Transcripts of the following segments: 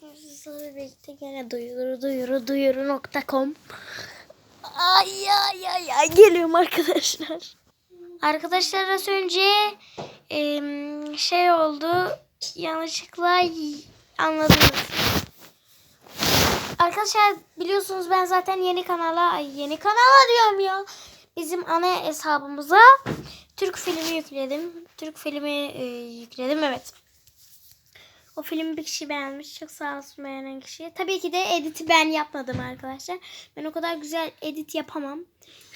sizlerle birlikte gene duyuru duyuru duyuru nokta com. Ay ay ay ay geliyorum arkadaşlar. Arkadaşlar az önce şey oldu yanlışlıkla anladınız. Arkadaşlar biliyorsunuz ben zaten yeni kanala ay yeni kanala diyorum ya. Bizim ana hesabımıza Türk filmi yükledim. Türk filmi e, yükledim evet. O filmi bir kişi beğenmiş. Çok sağ olsun beğenen kişiye. Tabii ki de editi ben yapmadım arkadaşlar. Ben o kadar güzel edit yapamam.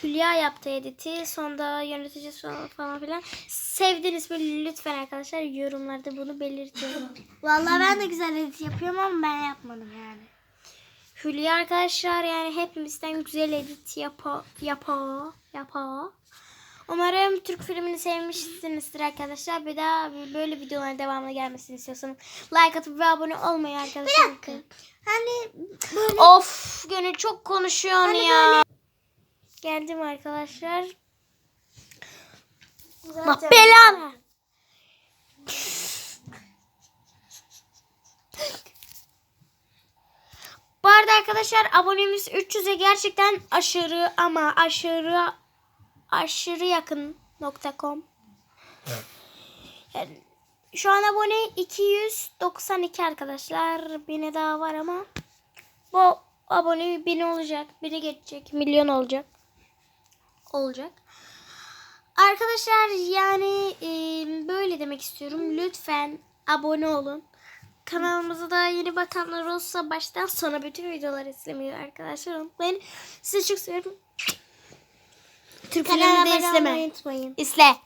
Hülya yaptı editi. Sonda yöneticisi falan, filan. Sevdiniz mi lütfen arkadaşlar yorumlarda bunu belirtin. Vallahi ben de güzel edit yapıyorum ama ben yapmadım yani. Hülya arkadaşlar yani hepimizden güzel edit yapa yapa yapa. Umarım Türk filmini sevmişsinizdir arkadaşlar. Bir daha böyle videoların devamlı gelmesini istiyorsanız like atıp ve abone olmayı arkadaşlar. Bir dakika. Hani böyle Of gönül çok konuşuyorsun Hani ya. Geldim arkadaşlar. Zaten- Bak belanı. Bu arada arkadaşlar abonemiz 300'e gerçekten aşırı ama aşırı aşırı yakın .com. Yani şu an abone 292 arkadaşlar. Bine daha var ama bu abone 1000 olacak. Biri geçecek. Milyon olacak. Olacak. Arkadaşlar yani e, böyle demek istiyorum. Lütfen abone olun. Kanalımıza da yeni bakanlar olsa baştan sona bütün videoları izlemeyi arkadaşlar unutmayın. Sizi çok seviyorum. Türk kanala filmi de izleme. unutmayın. İzle.